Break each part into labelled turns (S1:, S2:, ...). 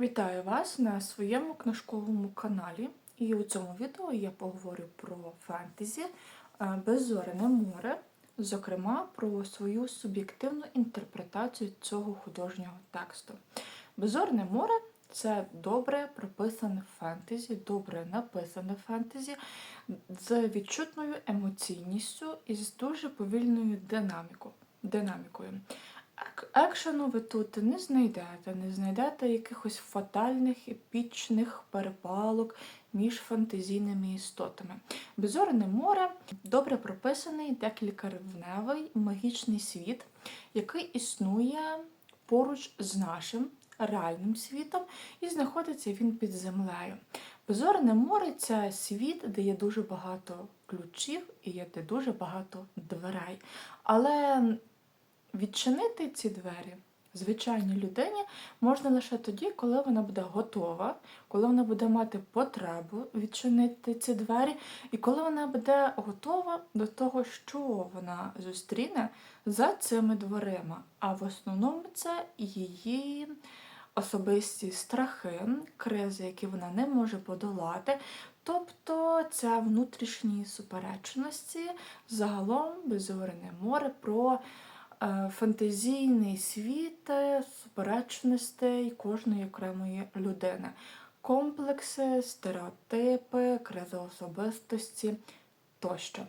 S1: Вітаю вас на своєму книжковому каналі. І у цьому відео я поговорю про фентезі е, Беззорене море, зокрема про свою суб'єктивну інтерпретацію цього художнього тексту. Беззорне море це добре прописане фентезі, добре написане фентезі з відчутною емоційністю і з дуже повільною динамікою. Ек- Екшену ви тут не знайдете, не знайдете якихось фатальних, епічних перепалок між фантазійними істотами. Беззорне море добре прописаний декількарівневий магічний світ, який існує поруч з нашим реальним світом, і знаходиться він під землею. Беззорне море це світ, де є дуже багато ключів і є де дуже багато дверей. Але Відчинити ці двері звичайній людині можна лише тоді, коли вона буде готова, коли вона буде мати потребу відчинити ці двері, і коли вона буде готова до того, що вона зустріне за цими дверима. А в основному це її особисті страхи, кризи, які вона не може подолати. Тобто це внутрішні суперечності, загалом беззорене море про фантазійний світ е, суперечностей кожної окремої людини. Комплекси, стереотипи, кризи особистості тощо.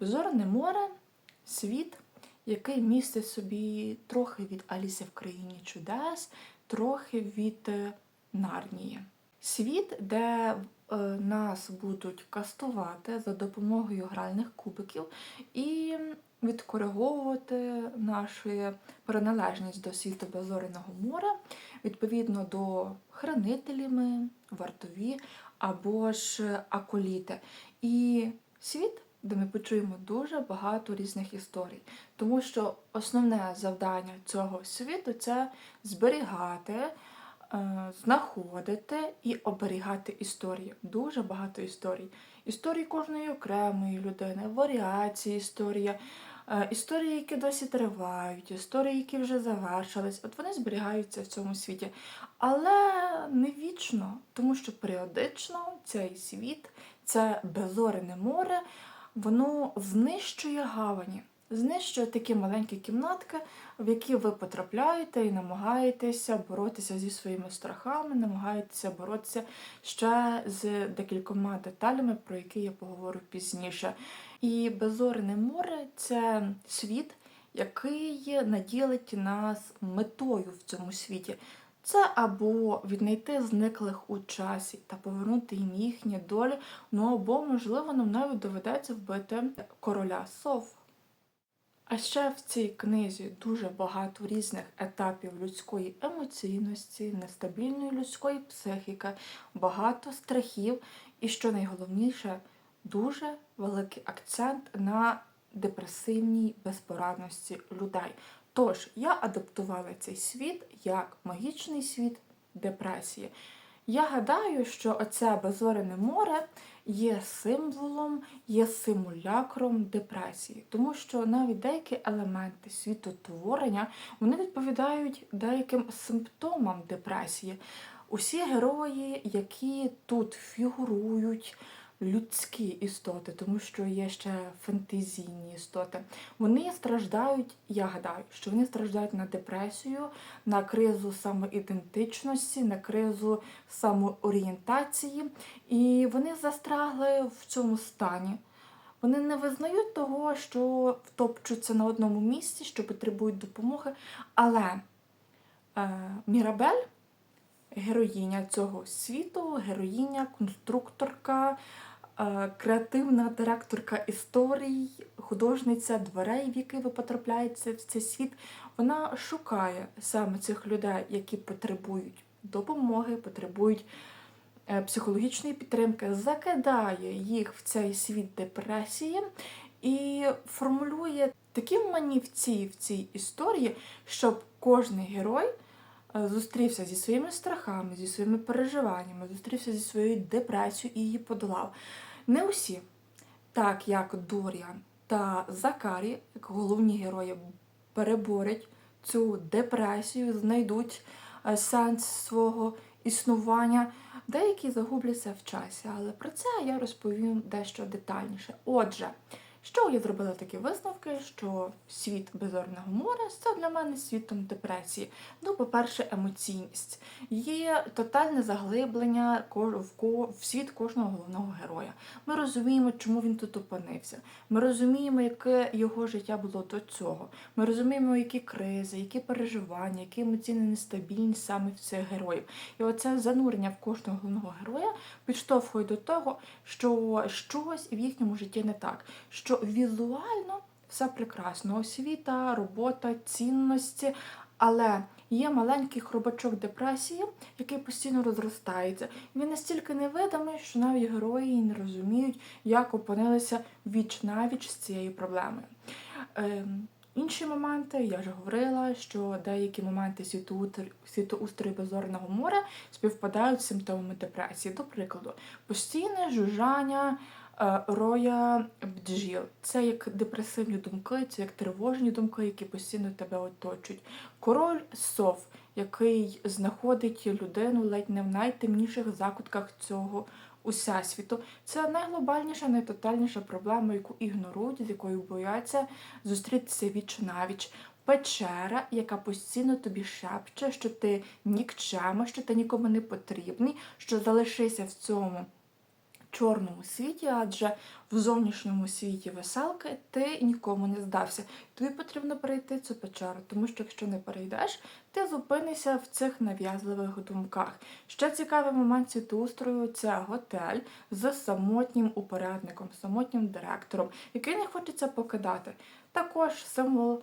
S1: Беззорне море світ, який містить собі трохи від Аліси в країні чудес, трохи від е, Нарнії. Світ, де е, нас будуть кастувати за допомогою гральних кубиків і відкориговувати нашу приналежність до світу беззореного моря відповідно до хранителями, вартові або ж аколіти. І світ, де ми почуємо дуже багато різних історій. Тому що основне завдання цього світу це зберігати, е, знаходити і оберігати історії. Дуже багато історій. Історії кожної окремої людини, варіації історії, е, історії, які досі тривають, історії, які вже завершились. От вони зберігаються в цьому світі. Але не вічно, тому що періодично цей світ, це беззорене море, воно знищує гавані. Знищує такі маленькі кімнатки, в які ви потрапляєте і намагаєтеся боротися зі своїми страхами, намагаєтеся боротися ще з декількома деталями, про які я поговорю пізніше. І беззорне море це світ, який наділить нас метою в цьому світі. Це або віднайти зниклих у часі та повернути їм їхні долі, ну або, можливо, нам навіть доведеться вбити короля сов. А ще в цій книзі дуже багато різних етапів людської емоційності, нестабільної людської психіки, багато страхів, і що найголовніше, дуже великий акцент на депресивній безпорадності людей. Тож я адаптувала цей світ як магічний світ депресії. Я гадаю, що оце безорене море є символом, є симулякром депресії, тому що навіть деякі елементи світотворення вони відповідають деяким симптомам депресії. Усі герої, які тут фігурують, людські істоти, тому що є ще фантазійні істоти, вони страждають, я гадаю, що вони страждають на депресію, на кризу самоідентичності, на кризу самоорієнтації, і вони застрягли в цьому стані. Вони не визнають того, що втопчуться на одному місці, що потребують допомоги. Але е, Мірабель, героїня цього світу, героїня, конструкторка, е, креативна директорка історій, художниця дверей, в які ви потрапляєте в цей світ, вона шукає саме цих людей, які потребують допомоги, потребують е, психологічної підтримки, закидає їх в цей світ депресії і формулює такі манівці в цій історії, щоб кожний герой зустрівся зі своїми страхами, зі своїми переживаннями, зустрівся зі своєю депресією і її подолав. Не усі, так як Доріан та Закарі, як головні герої, переборять цю депресію, знайдуть е, сенс свого існування. Деякі загубляться в часі, але про це я розповім дещо детальніше. Отже, що я зробила такі висновки, що світ безорного моря це для мене світом депресії. Ну, по-перше, емоційність. Є тотальне заглиблення в світ кожного головного героя. Ми розуміємо, чому він тут опинився. Ми розуміємо, яке його життя було до цього. Ми розуміємо, які кризи, які переживання, які емоційна нестабільність саме в цих героїв. І оце занурення в кожного головного героя підштовхує до того, що щось в їхньому житті не так. Що візуально все прекрасно, освіта, робота, цінності, але є маленький хробачок депресії, який постійно розростається. Він настільки невидимий, що навіть герої не розуміють, як опинилися віч навіч з цією проблемою. Ем, Інші моменти, я вже говорила, що деякі моменти світоустрою безорного моря співпадають з симптомами депресії. До прикладу, постійне жужжання роя бджіл. Це як депресивні думки, це як тривожні думки, які постійно тебе оточують. Король сов, який знаходить людину ледь не в найтемніших закутках цього усесвіту. Це найглобальніша, найтотальніша проблема, яку ігнорують, з якою бояться зустрітися віч навіч. Печера, яка постійно тобі шепче, що ти нікчема, що ти нікому не потрібний, що залишися в цьому чорному світі, адже в зовнішньому світі веселки ти нікому не здався. Тобі потрібно перейти цю печеру, тому що якщо не перейдеш, ти зупинишся в цих нав'язливих думках. Ще цікавий момент світоустрою це готель з самотнім упорядником, самотнім директором, який не хочеться покидати. Також символ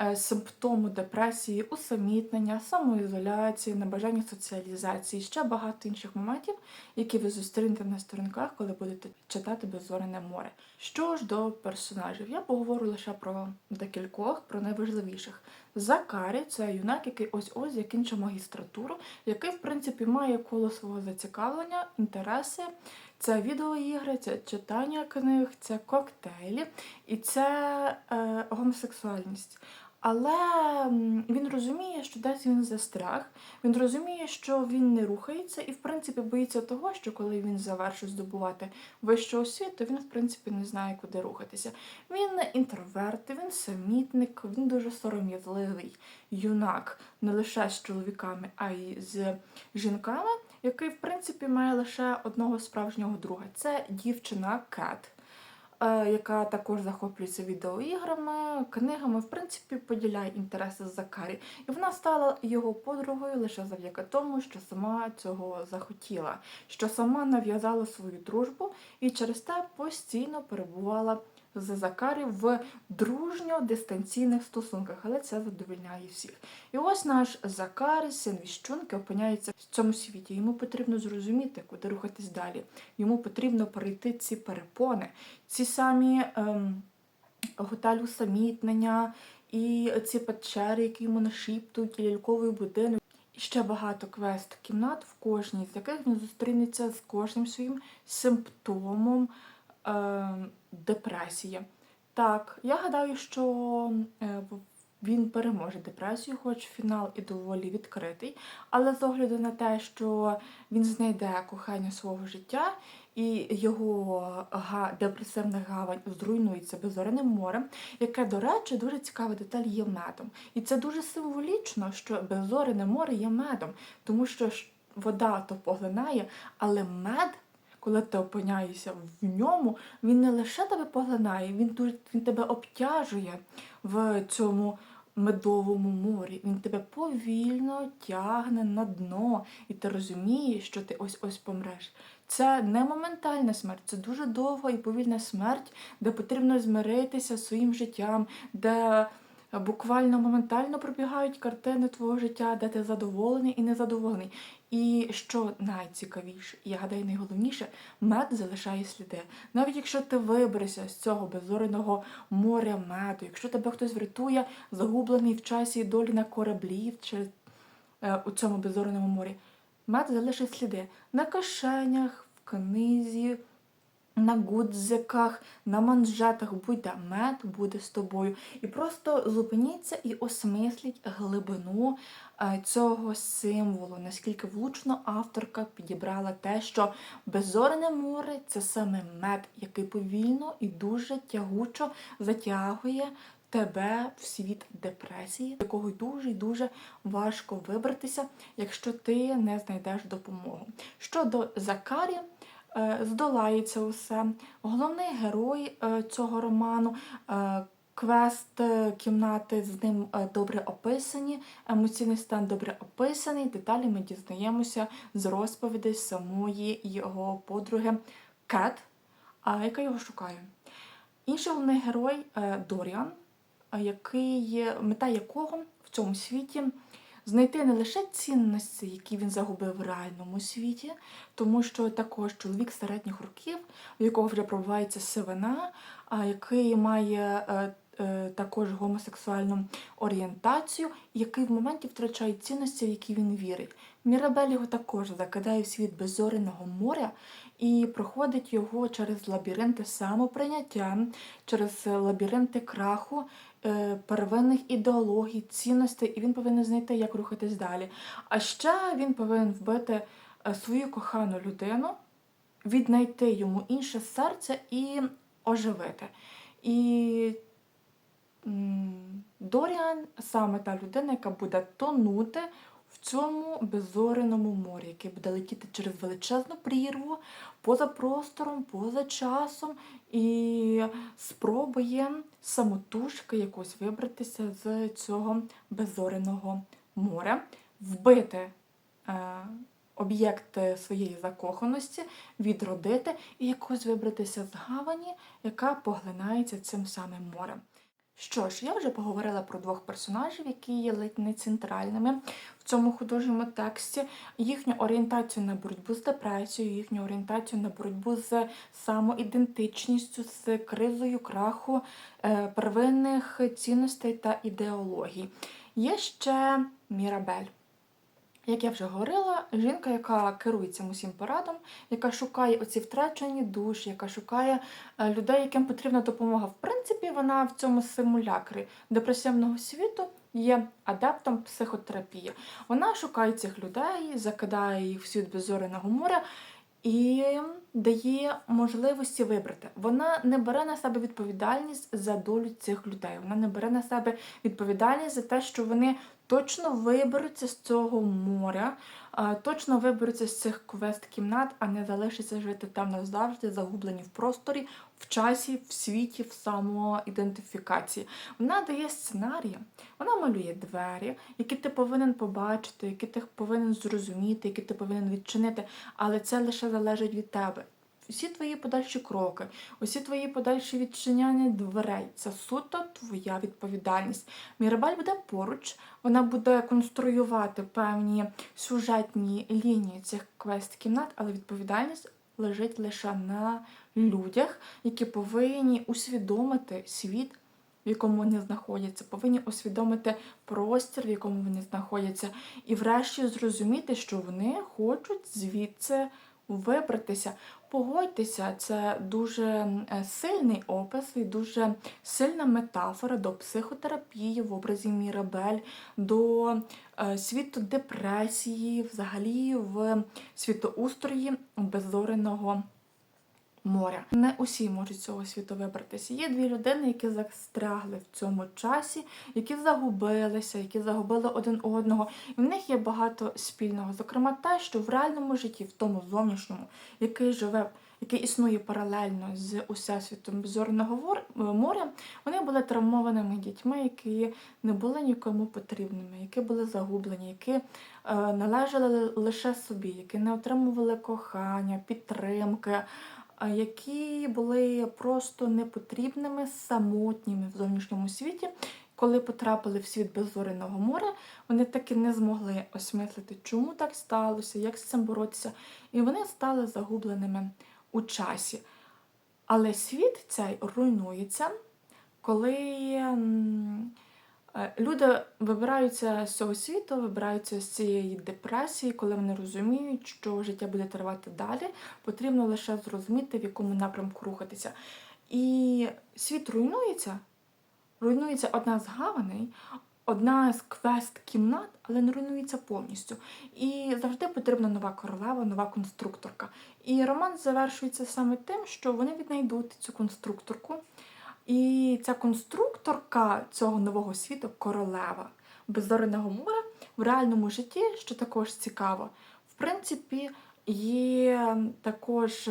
S1: е, симптому депресії, усамітнення, самоізоляції, небажання соціалізації, ще багато інших моментів, які ви зустрінете на сторінках, коли будете читати Беззорене море. Що ж до персонажів, я поговорю лише про декількох, про найважливіших. Закарі це юнак, який ось ось закінчив магістратуру, який, в принципі, має коло свого зацікавлення, інтереси. Це відеоігри, це читання книг, це коктейлі і це е, гомосексуальність. Але він розуміє, що десь він застряг. Він розуміє, що він не рухається, і в принципі боїться того, що коли він завершить здобувати вищу освіту, він в принципі не знає, куди рухатися. Він інтроверт, він самітник, він дуже сором'язливий юнак не лише з чоловіками, а й з жінками, який в принципі має лише одного справжнього друга. Це дівчина Кет яка також захоплюється відеоіграми, книгами, в принципі, поділяє інтереси з Закарі. І вона стала його подругою лише завдяки тому, що сама цього захотіла, що сама нав'язала свою дружбу і через те постійно перебувала з Закарі в дружньо-дистанційних стосунках, але це задовольняє всіх. І ось наш Закарі, син віщунки, опиняється в цьому світі. Йому потрібно зрозуміти, куди рухатись далі. Йому потрібно перейти ці перепони, ці самі ем, готель усамітнення і ці печери, які йому нашіптують, і ляльковий будинок. Ще багато квест кімнат, в кожній з яких він зустрінеться з кожним своїм симптомом е, депресії. Так, я гадаю, що е, він переможе депресію, хоч фінал і доволі відкритий. Але з огляду на те, що він знайде кохання свого життя, і його депресивна гавань зруйнується безореним морем, яке, до речі, дуже цікава деталь є медом. І це дуже символічно, що безорене море є медом, тому що вода то поглинає, але мед коли ти опиняєшся в ньому, він не лише тебе поглинає, він він тебе обтяжує в цьому медовому морі. Він тебе повільно тягне на дно, і ти розумієш, що ти ось ось помреш. Це не моментальна смерть, це дуже довга і повільна смерть, де потрібно змиритися зі своїм життям, де буквально моментально пробігають картини твого життя, де ти задоволений і незадоволений. І що найцікавіше, я гадаю, найголовніше, мед залишає сліди. Навіть якщо ти виберешся з цього беззореного моря меду, якщо тебе хтось врятує, загублений в часі долі на кораблі чи е, у цьому беззореному морі, мед залишить сліди на кишенях, в книзі, на гудзиках, на манжетах будь-де мед буде з тобою. І просто зупиніться і осмисліть глибину е, цього символу, наскільки влучно авторка підібрала те, що беззорне море це саме мед, який повільно і дуже тягучо затягує. Тебе в світ депресії, якого дуже дуже важко вибратися, якщо ти не знайдеш допомогу. Щодо Закарі, здолається усе. Головний герой е, цього роману. е, Квест е, кімнати з ним е, добре описані, емоційний стан добре описаний. Деталі ми дізнаємося з розповідей самої його подруги Кет, яка його шукає. Інший головний герой е, Доріан, е, який мета якого в цьому світі знайти не лише цінності, які він загубив в реальному світі, тому що також чоловік середніх років, у якого вже пробувається сивина, а який має е, е, також гомосексуальну орієнтацію, який в моменті втрачає цінності, в які він вірить. Мірабель його також закидає в світ беззореного моря і проходить його через лабіринти самоприйняття, через лабіринти краху, первинних ідеологій, цінностей, і він повинен знайти, як рухатись далі. А ще він повинен вбити е, свою кохану людину, віднайти йому інше серце і оживити. І Доріан саме та людина, яка буде тонути в цьому беззореному морі, який буде летіти через величезну прірву, поза простором, поза часом, і спробує самотужки якось вибратися з цього беззореного моря, вбити. Е, Об'єкт своєї закоханості, відродити і якось вибратися з гавані, яка поглинається цим самим морем. Що ж, я вже поговорила про двох персонажів, які є ледь не центральними в цьому художньому тексті. Їхню орієнтацію на боротьбу з депресією, їхню орієнтацію на боротьбу з самоідентичністю, з кризою краху е, первинних цінностей та ідеологій. Є ще Мірабель. Як я вже говорила, жінка, яка керує цим усім порадом, яка шукає оці втрачені душі, яка шукає е, людей, яким потрібна допомога. В принципі, вона в цьому симулякрі депресивного світу є адептом психотерапії. Вона шукає цих людей, закидає їх в світ беззореного моря і дає можливості вибрати. Вона не бере на себе відповідальність за долю цих людей. Вона не бере на себе відповідальність за те, що вони точно виберуться з цього моря, точно виберуться з цих квест-кімнат, а не залишаться жити там назавжди, загублені в просторі, в часі, в світі, в самоідентифікації. Вона дає сценарії, вона малює двері, які ти повинен побачити, які ти повинен зрозуміти, які ти повинен відчинити, але це лише залежить від тебе. Усі твої подальші кроки, усі твої подальші відчиняння дверей це суто твоя відповідальність. Мірабель буде поруч, вона буде конструювати певні сюжетні лінії цих квест-кімнат, але відповідальність лежить лише на людях, які повинні усвідомити світ, в якому вони знаходяться, повинні усвідомити простір, в якому вони знаходяться, і врешті зрозуміти, що вони хочуть звідси вибратися. Погодьтеся, це дуже е, сильний опис і дуже сильна метафора до психотерапії в образі Мірабель, до е, світу депресії, взагалі в світоустрої беззореного моря. Не усі можуть цього світу вибратися. Є дві людини, які застрягли в цьому часі, які загубилися, які загубили один одного. І в них є багато спільного. Зокрема, те, що в реальному житті, в тому зовнішньому, який живе. Який існує паралельно з усесвітом беззорного вор- моря, вони були травмованими дітьми, які не були нікому потрібними, які були загублені, які е, належали лише собі, які не отримували кохання, підтримки, які були просто непотрібними, самотніми в зовнішньому світі. Коли потрапили в світ беззореного моря, вони таки не змогли осмислити, чому так сталося, як з цим боротися, і вони стали загубленими у часі. Але світ цей руйнується, коли Люди вибираються з цього світу, вибираються з цієї депресії, коли вони розуміють, що життя буде тривати далі. Потрібно лише зрозуміти, в якому напрямку рухатися. І світ руйнується. Руйнується одна з гаваней, одна з квест-кімнат, але не руйнується повністю. І завжди потрібна нова королева, нова конструкторка. І роман завершується саме тим, що вони віднайдуть цю конструкторку. І ця конструкторка цього нового світу королева беззореного моря в реальному житті, що також цікаво, в принципі, є також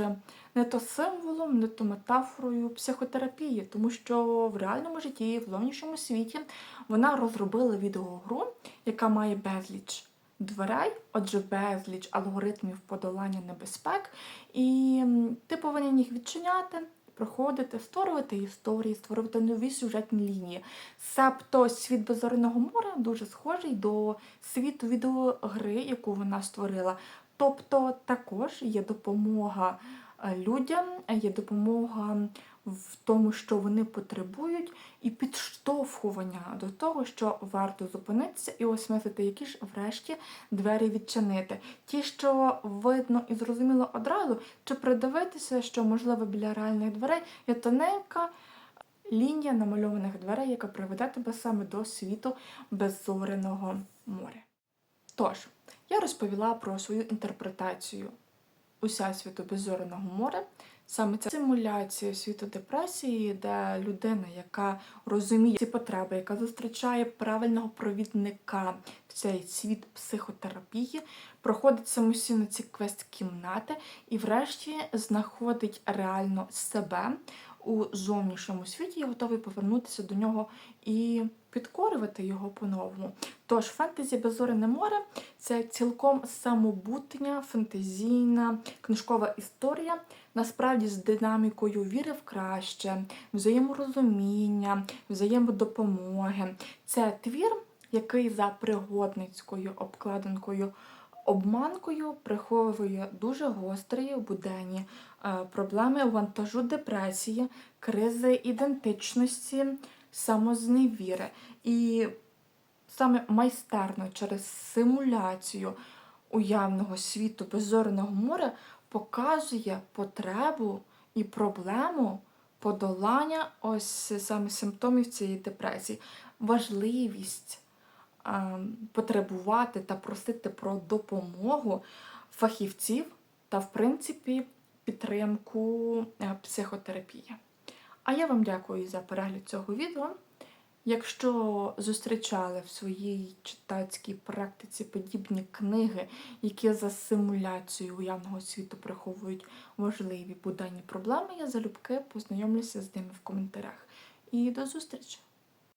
S1: не то символом, не то метафорою психотерапії, тому що в реальному житті, в зовнішньому світі, вона розробила відеогру, яка має безліч дверей, отже, безліч алгоритмів подолання небезпек, і ти повинен їх відчиняти. Проходити, створювати історії, створювати нові сюжетні лінії. Себто світ беззорного моря дуже схожий до світу відеогри, яку вона створила. Тобто також є допомога е, людям, є допомога в тому, що вони потребують, і підштовхування до того, що варто зупинитися і осмислити, які ж врешті двері відчинити. Ті, що видно і зрозуміло одразу, чи придивитися, що можливо біля реальних дверей є тоненька лінія намальованих дверей, яка приведе тебе саме до світу беззореного моря. Тож, я розповіла про свою інтерпретацію уся світу беззореного моря. Саме ця симуляція світу депресії, де людина, яка розуміє ці потреби, яка зустрічає правильного провідника в цей світ психотерапії, проходить самостійно ці квест-кімнати і, врешті, знаходить реально себе у зовнішньому світі і готовий повернутися до нього і підкорювати його по-новому. Тож фентезі Беззорене море це цілком самобутня, фантазійна книжкова історія, насправді з динамікою віри в краще, взаєморозуміння, взаємодопомоги. Це твір, який за пригодницькою обкладинкою. Обманкою приховує дуже гострі буденні е, проблеми вантажу депресії, кризи ідентичності, самозневіри. І саме майстерно через симуляцію уявного світу беззорного моря показує потребу і проблему подолання ось саме симптомів цієї депресії, важливість е, потребувати та просити про допомогу фахівців та, в принципі, підтримку е, психотерапії. А я вам дякую за перегляд цього відео. Якщо зустрічали в своїй читацькій практиці подібні книги, які за симуляцією уявного світу приховують важливі буденні проблеми, я залюбки познайомлюся з ними в коментарях. І до зустрічі!